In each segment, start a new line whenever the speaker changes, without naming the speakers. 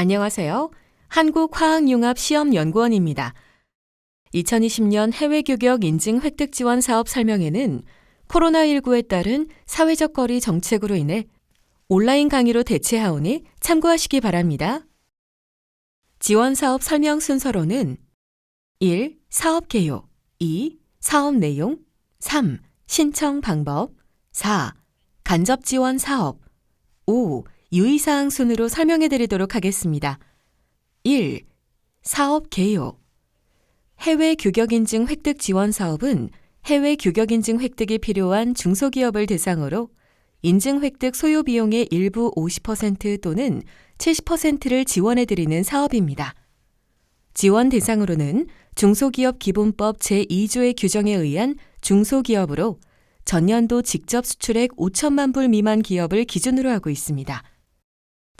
안녕하세요. 한국화학융합시험연구원입니다. 2020년 해외 교격 인증 획득 지원 사업 설명회는 코로나19에 따른 사회적 거리 정책으로 인해 온라인 강의로 대체하오니 참고하시기 바랍니다. 지원 사업 설명 순서로는 1. 사업 개요 2. 사업 내용 3. 신청 방법 4. 간접 지원 사업 5. 유의사항 순으로 설명해 드리도록 하겠습니다. 1. 사업 개요 해외 규격 인증 획득 지원 사업은 해외 규격 인증 획득이 필요한 중소기업을 대상으로 인증 획득 소요 비용의 일부 50% 또는 70%를 지원해 드리는 사업입니다. 지원 대상으로는 중소기업 기본법 제2조의 규정에 의한 중소기업으로 전년도 직접 수출액 5천만 불 미만 기업을 기준으로 하고 있습니다.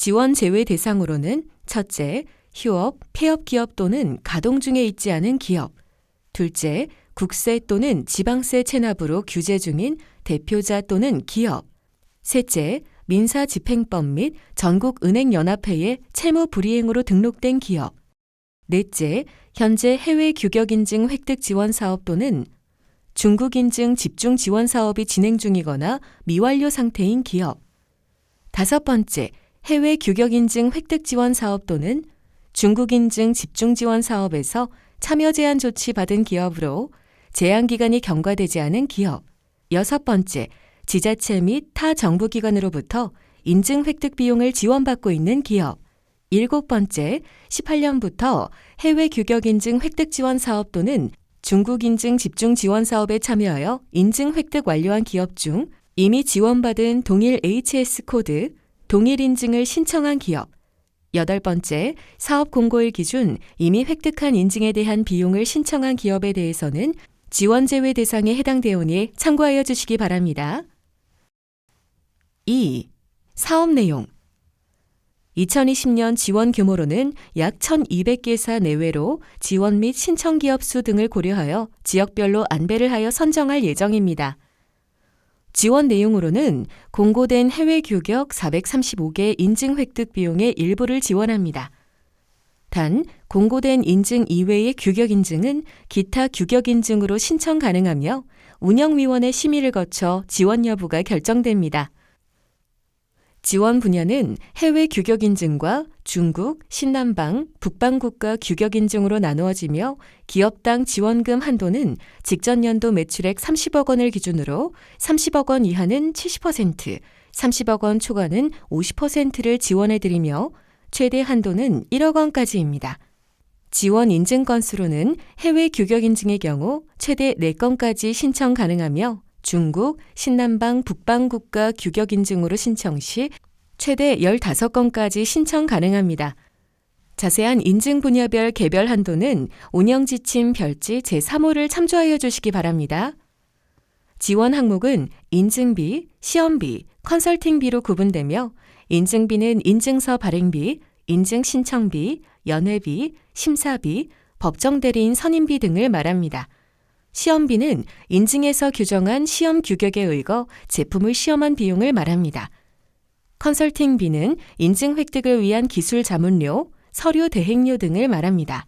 지원 제외 대상으로는 첫째, 휴업, 폐업 기업 또는 가동 중에 있지 않은 기업. 둘째, 국세 또는 지방세 체납으로 규제 중인 대표자 또는 기업. 셋째, 민사 집행법 및 전국은행연합회에 채무 불이행으로 등록된 기업. 넷째, 현재 해외 규격 인증 획득 지원 사업 또는 중국 인증 집중 지원 사업이 진행 중이거나 미완료 상태인 기업. 다섯 번째, 해외 규격 인증 획득 지원 사업 또는 중국 인증 집중 지원 사업에서 참여 제한 조치 받은 기업으로 제한 기간이 경과되지 않은 기업. 여섯 번째, 지자체 및 타 정부 기관으로부터 인증 획득 비용을 지원받고 있는 기업. 일곱 번째, 18년부터 해외 규격 인증 획득 지원 사업 또는 중국 인증 집중 지원 사업에 참여하여 인증 획득 완료한 기업 중 이미 지원받은 동일 HS 코드, 동일 인증을 신청한 기업. 여덟 번째, 사업 공고일 기준 이미 획득한 인증에 대한 비용을 신청한 기업에 대해서는 지원 제외 대상에 해당되오니 참고하여 주시기 바랍니다. 2. 사업 내용 2020년 지원 규모로는 약 1,200개사 내외로 지원 및 신청 기업 수 등을 고려하여 지역별로 안배를 하여 선정할 예정입니다. 지원 내용으로는 공고된 해외 규격 435개 인증 획득 비용의 일부를 지원합니다. 단, 공고된 인증 이외의 규격 인증은 기타 규격 인증으로 신청 가능하며 운영위원회 심의를 거쳐 지원 여부가 결정됩니다. 지원 분야는 해외 규격 인증과 중국, 신남방, 북방국가 규격 인증으로 나누어지며 기업당 지원금 한도는 직전 연도 매출액 30억 원을 기준으로 30억 원 이하는 70%, 30억 원 초과는 50%를 지원해 드리며 최대 한도는 1억 원까지입니다. 지원 인증 건수로는 해외 규격 인증의 경우 최대 4건까지 신청 가능하며 중국, 신남방, 북방국가 규격 인증으로 신청 시 최대 15건까지 신청 가능합니다. 자세한 인증 분야별 개별 한도는 운영 지침 별지 제3호를 참조하여 주시기 바랍니다. 지원 항목은 인증비, 시험비, 컨설팅비로 구분되며 인증비는 인증서 발행비, 인증 신청비, 연회비, 심사비, 법정 대리인 선임비 등을 말합니다. 시험비는 인증에서 규정한 시험 규격에 의거 제품을 시험한 비용을 말합니다. 컨설팅비는 인증 획득을 위한 기술 자문료, 서류 대행료 등을 말합니다.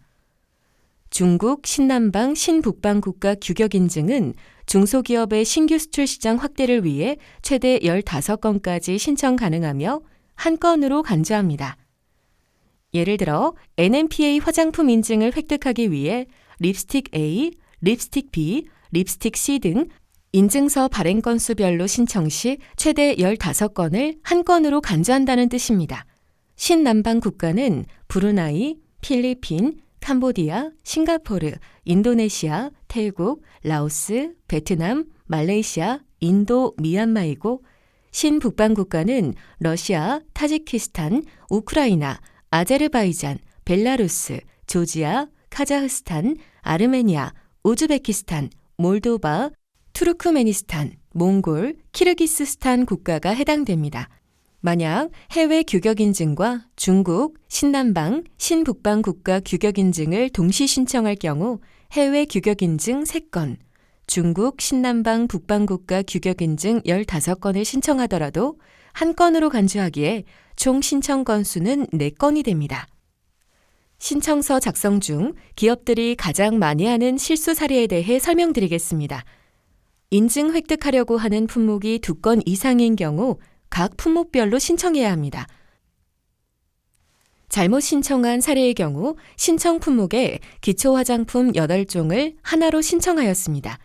중국, 신남방, 신북방 국가 규격 인증은 중소기업의 신규 수출 시장 확대를 위해 최대 15건까지 신청 가능하며 한 건으로 간주합니다. 예를 들어 NMPA 화장품 인증을 획득하기 위해 립스틱 A, 립스틱 B, 립스틱 C 등 인증서 발행 건수별로 신청 시 최대 15건을 한 건으로 간주한다는 뜻입니다. 신남방 국가는 브루나이, 필리핀, 캄보디아, 싱가포르, 인도네시아, 태국, 라오스, 베트남, 말레이시아, 인도, 미얀마이고 신북방 국가는 러시아, 타지키스탄, 우크라이나, 아제르바이잔, 벨라루스, 조지아, 카자흐스탄, 아르메니아, 우즈베키스탄, 몰도바, 투르크메니스탄, 몽골, 키르기스스탄 국가가 해당됩니다. 만약 해외 규격 인증과 중국, 신남방, 신북방 국가 규격 인증을 동시 신청할 경우 해외 규격 인증 3건, 중국, 신남방, 북방 국가 규격 인증 15건을 신청하더라도 한 건으로 간주하기에 총 신청 건수는 4건이 됩니다. 신청서 작성 중 기업들이 가장 많이 하는 실수 사례에 대해 설명드리겠습니다. 인증 획득하려고 하는 품목이 두 건 이상인 경우 각 품목별로 신청해야 합니다. 잘못 신청한 사례의 경우 신청 품목에 기초 화장품 8종을 하나로 신청하였습니다.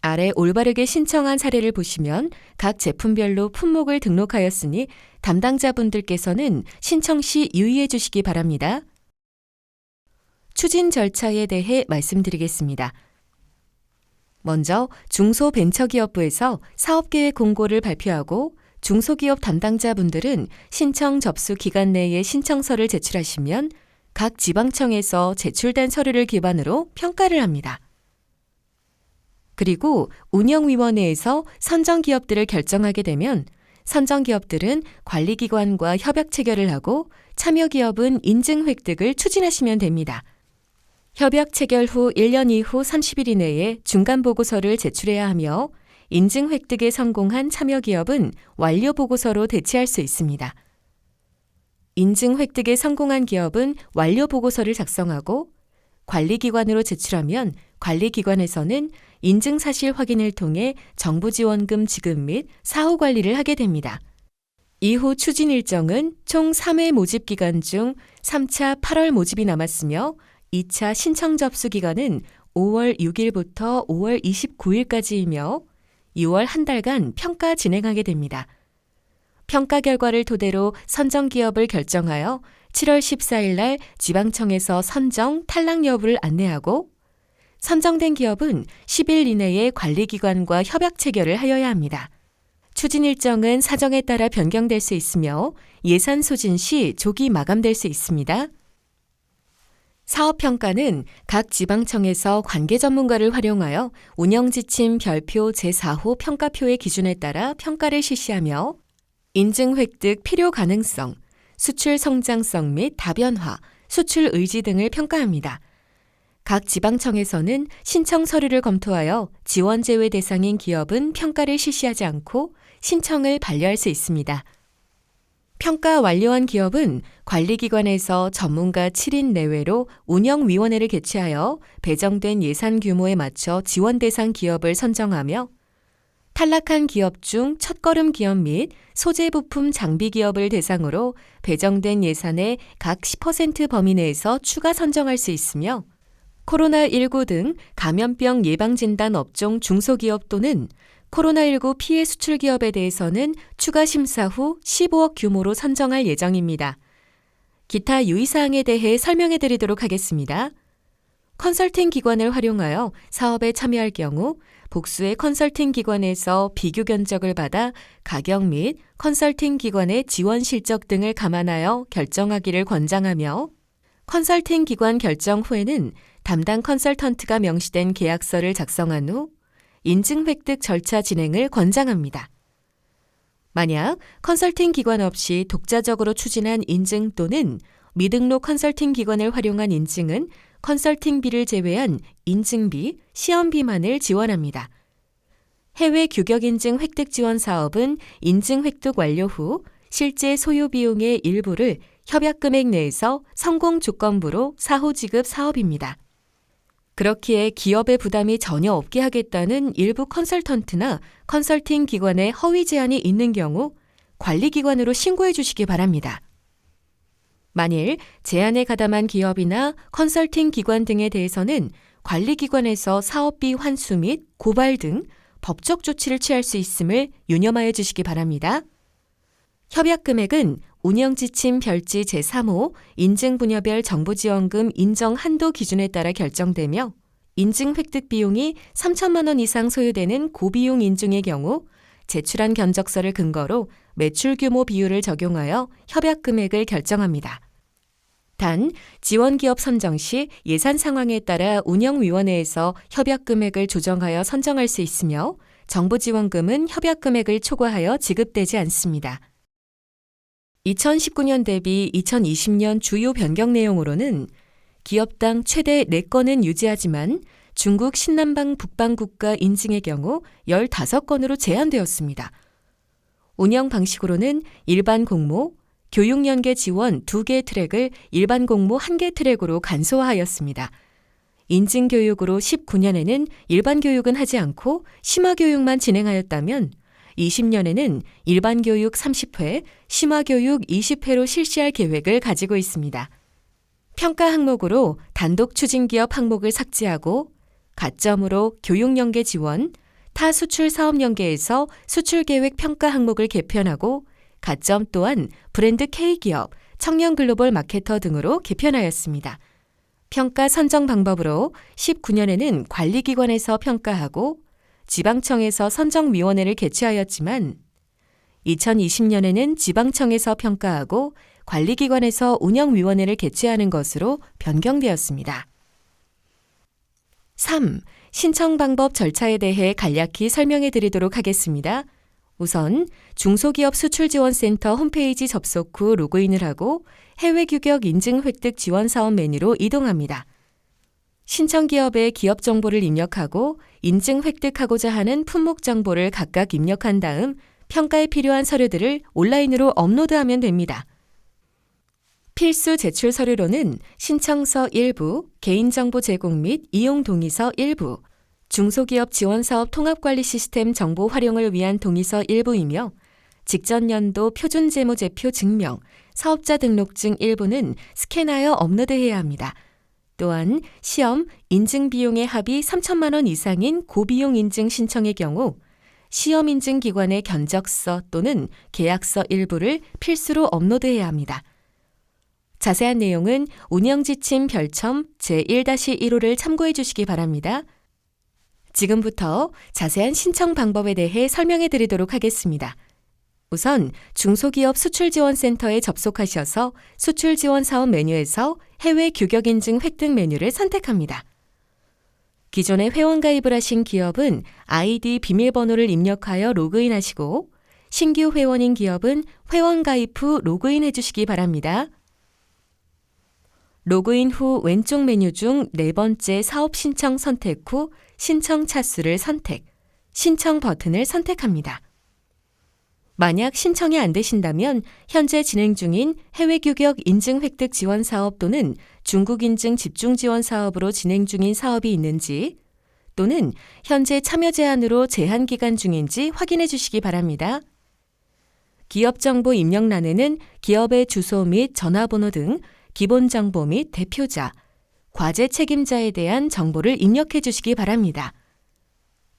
아래 올바르게 신청한 사례를 보시면 각 제품별로 품목을 등록하였으니 담당자분들께서는 신청 시 유의해 주시기 바랍니다. 추진 절차에 대해 말씀드리겠습니다. 먼저 중소벤처기업부에서 사업계획 공고를 발표하고 중소기업 담당자분들은 신청 접수 기간 내에 신청서를 제출하시면 각 지방청에서 제출된 서류를 기반으로 평가를 합니다. 그리고 운영위원회에서 선정 기업들을 결정하게 되면 선정 기업들은 관리기관과 협약 체결을 하고 참여 기업은 인증 획득을 추진하시면 됩니다. 협약 체결 후 1년 이후 30일 이내에 중간 보고서를 제출해야 하며 인증 획득에 성공한 참여 기업은 완료 보고서로 대체할 수 있습니다. 인증 획득에 성공한 기업은 완료 보고서를 작성하고 관리기관으로 제출하면 관리기관에서는 인증 사실 확인을 통해 정부 지원금 지급 및 사후 관리를 하게 됩니다. 이후 추진 일정은 총 3회 모집 기간 중 3차 8월 모집이 남았으며 2차 신청 접수 기간은 5월 6일부터 5월 29일까지이며 6월 한 달간 평가 진행하게 됩니다. 평가 결과를 토대로 선정 기업을 결정하여 7월 14일 날 지방청에서 선정 탈락 여부를 안내하고 선정된 기업은 10일 이내에 관리기관과 협약 체결을 하여야 합니다. 추진 일정은 사정에 따라 변경될 수 있으며 예산 소진 시 조기 마감될 수 있습니다. 사업평가는 각 지방청에서 관계 전문가를 활용하여 운영지침 별표 제4호 평가표의 기준에 따라 평가를 실시하며 인증 획득 필요 가능성, 수출 성장성 및 다변화, 수출 의지 등을 평가합니다. 각 지방청에서는 신청 서류를 검토하여 지원 제외 대상인 기업은 평가를 실시하지 않고 신청을 반려할 수 있습니다. 평가 완료한 기업은 관리기관에서 전문가 7인 내외로 운영위원회를 개최하여 배정된 예산 규모에 맞춰 지원 대상 기업을 선정하며 탈락한 기업 중 첫걸음 기업 및 소재 부품 장비 기업을 대상으로 배정된 예산의 각 10% 범위 내에서 추가 선정할 수 있으며 코로나19 등 감염병 예방진단 업종 중소기업 또는 코로나19 피해 수출 기업에 대해서는 추가 심사 후 15억 규모로 선정할 예정입니다. 기타 유의사항에 대해 설명해 드리도록 하겠습니다. 컨설팅 기관을 활용하여 사업에 참여할 경우 복수의 컨설팅 기관에서 비교 견적을 받아 가격 및 컨설팅 기관의 지원 실적 등을 감안하여 결정하기를 권장하며 컨설팅 기관 결정 후에는 담당 컨설턴트가 명시된 계약서를 작성한 후 인증 획득 절차 진행을 권장합니다. 만약 컨설팅 기관 없이 독자적으로 추진한 인증 또는 미등록 컨설팅 기관을 활용한 인증은 컨설팅비를 제외한 인증비, 시험비만을 지원합니다. 해외 규격 인증 획득 지원 사업은 인증 획득 완료 후 실제 소요 비용의 일부를 협약 금액 내에서 성공 조건부로 사후 지급 사업입니다. 그렇기에 기업의 부담이 전혀 없게 하겠다는 일부 컨설턴트나 컨설팅 기관의 허위 제한이 있는 경우 관리기관으로 신고해 주시기 바랍니다. 만일 제한에 가담한 기업이나 컨설팅 기관 등에 대해서는 관리기관에서 사업비 환수 및 고발 등 법적 조치를 취할 수 있음을 유념하여 주시기 바랍니다. 협약 금액은 운영지침 별지 제3호 인증 분야별 정부지원금 인정 한도 기준에 따라 결정되며 인증 획득 비용이 3천만 원 이상 소요되는 고비용 인증의 경우 제출한 견적서를 근거로 매출 규모 비율을 적용하여 협약 금액을 결정합니다. 단, 지원 기업 선정 시 예산 상황에 따라 운영위원회에서 협약 금액을 조정하여 선정할 수 있으며 정부 지원금은 협약 금액을 초과하여 지급되지 않습니다. 2019년 대비 2020년 주요 변경 내용으로는 기업당 최대 4건은 유지하지만 중국 신남방 북방 국가 인증의 경우 15건으로 제한되었습니다. 운영 방식으로는 일반 공모, 교육연계 지원 2개 트랙을 일반 공모 1개 트랙으로 간소화하였습니다. 인증교육으로 19년에는 일반 교육은 하지 않고 심화교육만 진행하였다면 20년에는 일반 교육 30회, 심화 교육 20회로 실시할 계획을 가지고 있습니다. 평가 항목으로 단독 추진 기업 항목을 삭제하고 가점으로 교육 연계 지원, 타 수출 사업 연계에서 수출 계획 평가 항목을 개편하고 가점 또한 브랜드 K기업, 청년 글로벌 마케터 등으로 개편하였습니다. 평가 선정 방법으로 19년에는 관리기관에서 평가하고 지방청에서 선정위원회를 개최하였지만 2020년에는 지방청에서 평가하고 관리기관에서 운영위원회를 개최하는 것으로 변경되었습니다. 3. 신청 방법 절차에 대해 간략히 설명해 드리도록 하겠습니다. 우선 중소기업 수출지원센터 홈페이지 접속 후 로그인을 하고 해외 규격 인증 획득 지원 사업 메뉴로 이동합니다. 신청 기업의 기업 정보를 입력하고 인증 획득하고자 하는 품목 정보를 각각 입력한 다음 평가에 필요한 서류들을 온라인으로 업로드하면 됩니다. 필수 제출 서류로는 신청서 일부, 개인정보 제공 및 이용 동의서 일부, 중소기업 지원사업 통합관리 시스템 정보 활용을 위한 동의서 일부이며 직전 연도 표준 재무제표 증명, 사업자 등록증 일부는 스캔하여 업로드해야 합니다. 또한 시험, 인증 비용의 합이 3천만 원 이상인 고비용 인증 신청의 경우 시험 인증 기관의 견적서 또는 계약서 일부를 필수로 업로드해야 합니다. 자세한 내용은 운영 지침 별첨 제1-1호를 참고해 주시기 바랍니다. 지금부터 자세한 신청 방법에 대해 설명해 드리도록 하겠습니다. 우선 중소기업 수출지원센터에 접속하셔서 수출지원 사업 메뉴에서 해외 규격 인증 획득 메뉴를 선택합니다. 기존에 회원 가입을 하신 기업은 아이디 비밀번호를 입력하여 로그인하시고 신규 회원인 기업은 회원 가입 후 로그인 해 주시기 바랍니다. 로그인 후 왼쪽 메뉴 중 네 번째 사업 신청 선택 후 신청 차수를 선택, 신청 버튼을 선택합니다. 만약 신청이 안 되신다면 현재 진행 중인 해외 규격 인증 획득 지원 사업 또는 중국 인증 집중 지원 사업으로 진행 중인 사업이 있는지 또는 현재 참여 제한으로 제한 기간 중인지 확인해 주시기 바랍니다. 기업 정보 입력란에는 기업의 주소 및 전화번호 등 기본 정보 및 대표자, 과제 책임자에 대한 정보를 입력해 주시기 바랍니다.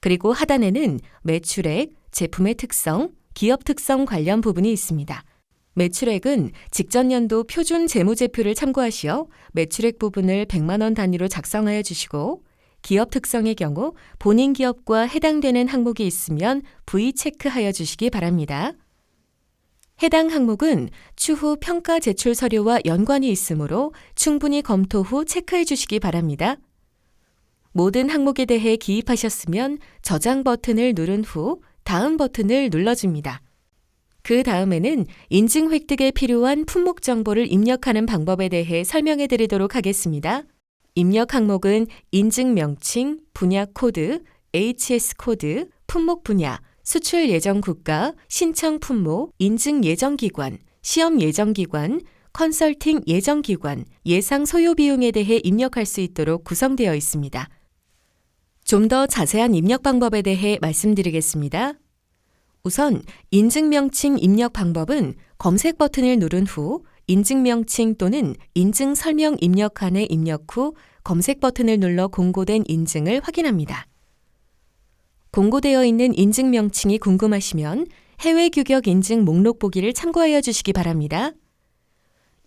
그리고 하단에는 매출액, 제품의 특성, 기업 특성 관련 부분이 있습니다. 매출액은 직전 연도 표준 재무제표를 참고하시어 매출액 부분을 100만 원 단위로 작성하여 주시고 기업 특성의 경우 본인 기업과 해당되는 항목이 있으면 V 체크하여 주시기 바랍니다. 해당 항목은 추후 평가 제출 서류와 연관이 있으므로 충분히 검토 후 체크해 주시기 바랍니다. 모든 항목에 대해 기입하셨으면 저장 버튼을 누른 후 다음 버튼을 눌러줍니다. 그 다음에는 인증 획득에 필요한 품목 정보를 입력하는 방법에 대해 설명해 드리도록 하겠습니다. 입력 항목은 인증 명칭, 분야 코드, HS 코드, 품목 분야, 수출 예정 국가, 신청 품목, 인증 예정 기관, 시험 예정 기관, 컨설팅 예정 기관, 예상 소요 비용에 대해 입력할 수 있도록 구성되어 있습니다. 좀 더 자세한 입력 방법에 대해 말씀드리겠습니다. 우선 인증명칭 입력 방법은 검색 버튼을 누른 후 인증명칭 또는 인증 설명 입력칸에 입력 후 검색 버튼을 눌러 공고된 인증을 확인합니다. 공고되어 있는 인증명칭이 궁금하시면 해외 규격 인증 목록 보기를 참고하여 주시기 바랍니다.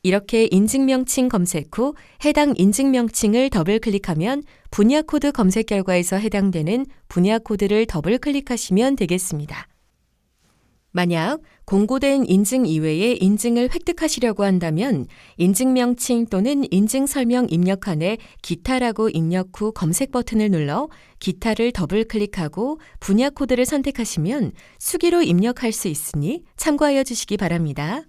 이렇게 인증명칭 검색 후 해당 인증명칭을 더블 클릭하면 분야 코드 검색 결과에서 해당되는 분야 코드를 더블 클릭하시면 되겠습니다. 만약 공고된 인증 이외에 인증을 획득하시려고 한다면 인증 명칭 또는 인증 설명 입력칸에 기타라고 입력 후 검색 버튼을 눌러 기타를 더블 클릭하고 분야 코드를 선택하시면 수기로 입력할 수 있으니 참고하여 주시기 바랍니다.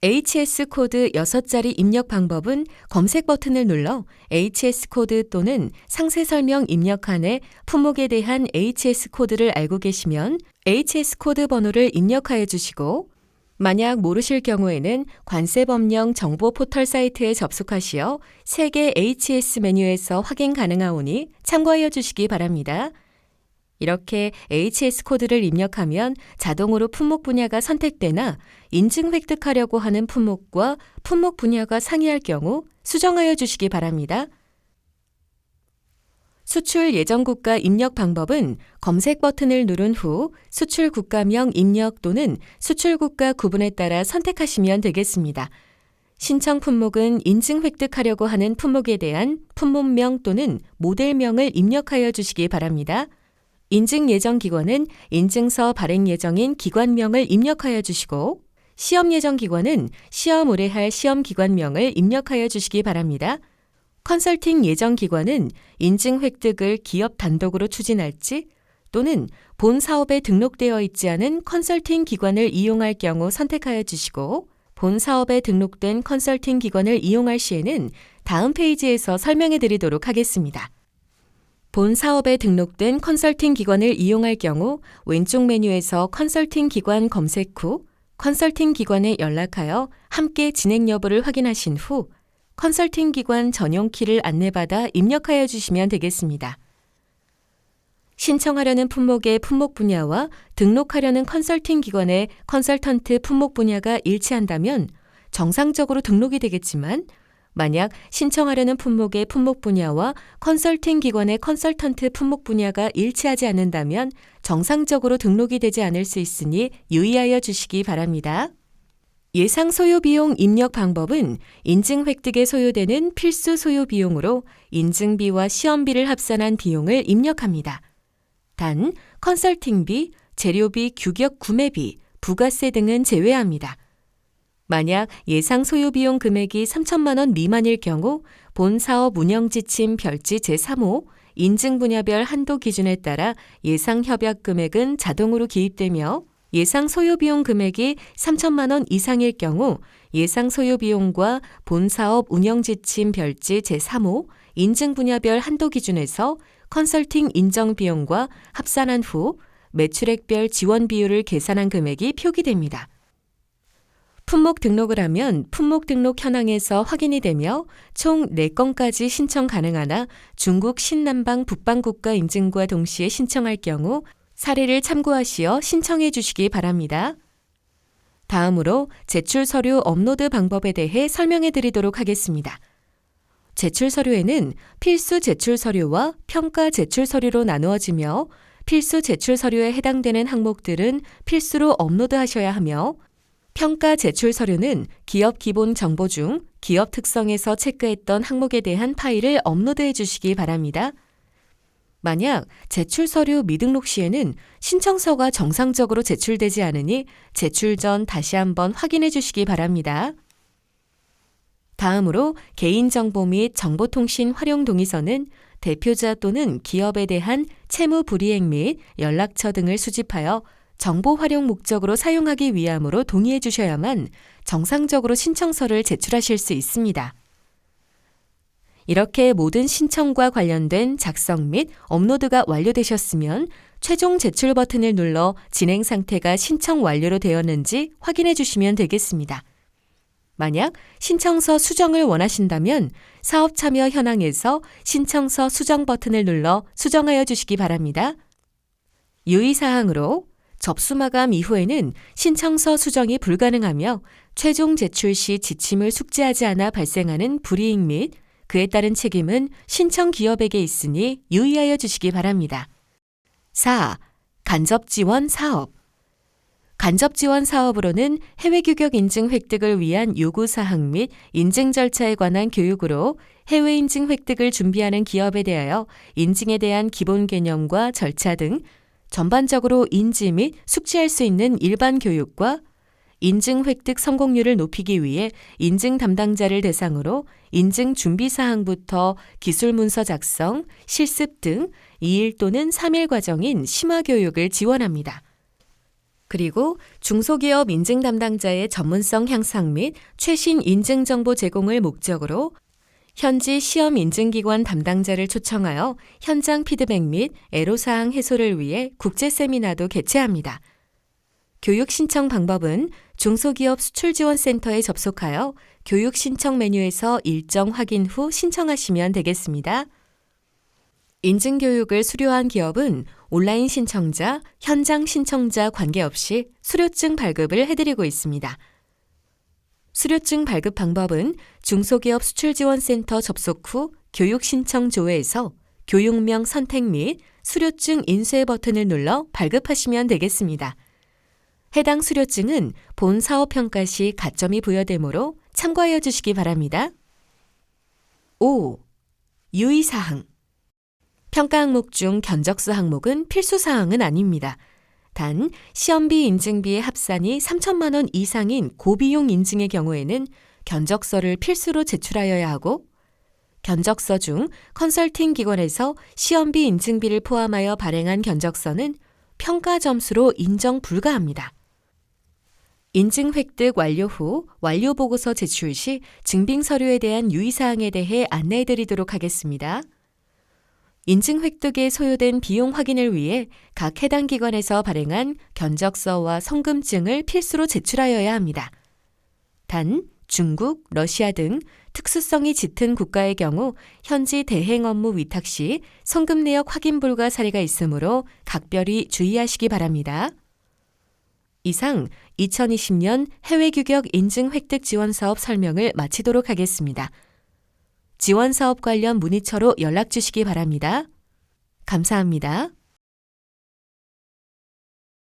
HS 코드 6자리 입력 방법은 검색 버튼을 눌러 HS 코드 또는 상세 설명 입력칸에 품목에 대한 HS 코드를 알고 계시면 HS 코드 번호를 입력하여 주시고 만약 모르실 경우에는 관세법령 정보 포털 사이트에 접속하시어 세계 HS 메뉴에서 확인 가능하오니 참고하여 주시기 바랍니다. 이렇게 HS 코드를 입력하면 자동으로 품목 분야가 선택되나 인증 획득하려고 하는 품목과 품목 분야가 상이할 경우 수정하여 주시기 바랍니다. 수출 예정 국가 입력 방법은 검색 버튼을 누른 후 수출 국가명 입력 또는 수출 국가 구분에 따라 선택하시면 되겠습니다. 신청 품목은 인증 획득하려고 하는 품목에 대한 품목명 또는 모델명을 입력하여 주시기 바랍니다. 인증 예정 기관은 인증서 발행 예정인 기관명을 입력하여 주시고 시험 예정 기관은 시험 의뢰할 시험 기관명을 입력하여 주시기 바랍니다. 컨설팅 예정 기관은 인증 획득을 기업 단독으로 추진할지 또는 본 사업에 등록되어 있지 않은 컨설팅 기관을 이용할 경우 선택하여 주시고 본 사업에 등록된 컨설팅 기관을 이용할 시에는 다음 페이지에서 설명해 드리도록 하겠습니다. 본 사업에 등록된 컨설팅 기관을 이용할 경우 왼쪽 메뉴에서 컨설팅 기관 검색 후 컨설팅 기관에 연락하여 함께 진행 여부를 확인하신 후 컨설팅 기관 전용 키를 안내받아 입력하여 주시면 되겠습니다. 신청하려는 품목의 품목 분야와 등록하려는 컨설팅 기관의 컨설턴트 품목 분야가 일치한다면 정상적으로 등록이 되겠지만 만약 신청하려는 품목의 품목 분야와 컨설팅 기관의 컨설턴트 품목 분야가 일치하지 않는다면 정상적으로 등록이 되지 않을 수 있으니 유의하여 주시기 바랍니다. 예상 소요 비용 입력 방법은 인증 획득에 소요되는 필수 소요 비용으로 인증비와 시험비를 합산한 비용을 입력합니다. 단, 컨설팅비, 재료비, 규격 구매비, 부가세 등은 제외합니다. 만약 예상 소요 비용 금액이 3천만 원 미만일 경우 본 사업 운영 지침 별지 제3호 인증 분야별 한도 기준에 따라 예상 협약 금액은 자동으로 기입되며 예상 소요 비용 금액이 3천만 원 이상일 경우 예상 소요 비용과 본 사업 운영 지침 별지 제3호 인증 분야별 한도 기준에서 컨설팅 인정 비용과 합산한 후 매출액별 지원 비율을 계산한 금액이 표기됩니다. 품목 등록을 하면 품목 등록 현황에서 확인이 되며 총 4건까지 신청 가능하나 중국 신남방 북방국가 인증과 동시에 신청할 경우 사례를 참고하시어 신청해 주시기 바랍니다. 다음으로 제출 서류 업로드 방법에 대해 설명해 드리도록 하겠습니다. 제출 서류에는 필수 제출 서류와 평가 제출 서류로 나누어지며 필수 제출 서류에 해당되는 항목들은 필수로 업로드하셔야 하며 평가 제출 서류는 기업 기본 정보 중 기업 특성에서 체크했던 항목에 대한 파일을 업로드해 주시기 바랍니다. 만약 제출 서류 미등록 시에는 신청서가 정상적으로 제출되지 않으니 제출 전 다시 한번 확인해 주시기 바랍니다. 다음으로 개인정보 및 정보통신 활용 동의서는 대표자 또는 기업에 대한 채무 불이행 및 연락처 등을 수집하여 정보 활용 목적으로 사용하기 위함으로 동의해 주셔야만 정상적으로 신청서를 제출하실 수 있습니다. 이렇게 모든 신청과 관련된 작성 및 업로드가 완료되셨으면 최종 제출 버튼을 눌러 진행 상태가 신청 완료로 되었는지 확인해 주시면 되겠습니다. 만약 신청서 수정을 원하신다면 사업 참여 현황에서 신청서 수정 버튼을 눌러 수정하여 주시기 바랍니다. 유의사항으로 접수 마감 이후에는 신청서 수정이 불가능하며 최종 제출 시 지침을 숙지하지 않아 발생하는 불이익 및 그에 따른 책임은 신청 기업에게 있으니 유의하여 주시기 바랍니다. 4. 간접 지원 사업 간접 지원 사업으로는 해외 규격 인증 획득을 위한 요구 사항 및 인증 절차에 관한 교육으로 해외 인증 획득을 준비하는 기업에 대하여 인증에 대한 기본 개념과 절차 등 전반적으로 인지 및 숙지할 수 있는 일반 교육과 인증 획득 성공률을 높이기 위해 인증 담당자를 대상으로 인증 준비 사항부터 기술 문서 작성, 실습 등 2일 또는 3일 과정인 심화 교육을 지원합니다. 그리고 중소기업 인증 담당자의 전문성 향상 및 최신 인증 정보 제공을 목적으로 현지 시험 인증기관 담당자를 초청하여 현장 피드백 및 애로사항 해소를 위해 국제 세미나도 개최합니다. 교육 신청 방법은 중소기업 수출지원센터에 접속하여 교육 신청 메뉴에서 일정 확인 후 신청하시면 되겠습니다. 인증교육을 수료한 기업은 온라인 신청자, 현장 신청자 관계없이 수료증 발급을 해드리고 있습니다. 수료증 발급 방법은 중소기업 수출지원센터 접속 후 교육 신청 조회에서 교육명 선택 및 수료증 인쇄 버튼을 눌러 발급하시면 되겠습니다. 해당 수료증은 본 사업 평가 시 가점이 부여되므로 참고하여 주시기 바랍니다. 5. 유의사항 평가 항목 중 견적서 항목은 필수 사항은 아닙니다. 단 시험비 인증비의 합산이 3천만 원 이상인 고비용 인증의 경우에는 견적서를 필수로 제출하여야 하고 견적서 중 컨설팅 기관에서 시험비 인증비를 포함하여 발행한 견적서는 평가 점수로 인정 불가합니다. 인증 획득 완료 후 완료 보고서 제출 시 증빙 서류에 대한 유의사항에 대해 안내해 드리도록 하겠습니다. 인증 획득에 소요된 비용 확인을 위해 각 해당 기관에서 발행한 견적서와 성금증을 필수로 제출하여야 합니다. 단, 중국, 러시아 등 특수성이 짙은 국가의 경우 현지 대행 업무 위탁 시 성금 내역 확인 불가 사례가 있으므로 각별히 주의하시기 바랍니다. 이상 2020년 해외 규격 인증 획득 지원 사업 설명을 마치도록 하겠습니다. 지원 사업 관련 문의처로 연락 주시기 바랍니다. 감사합니다.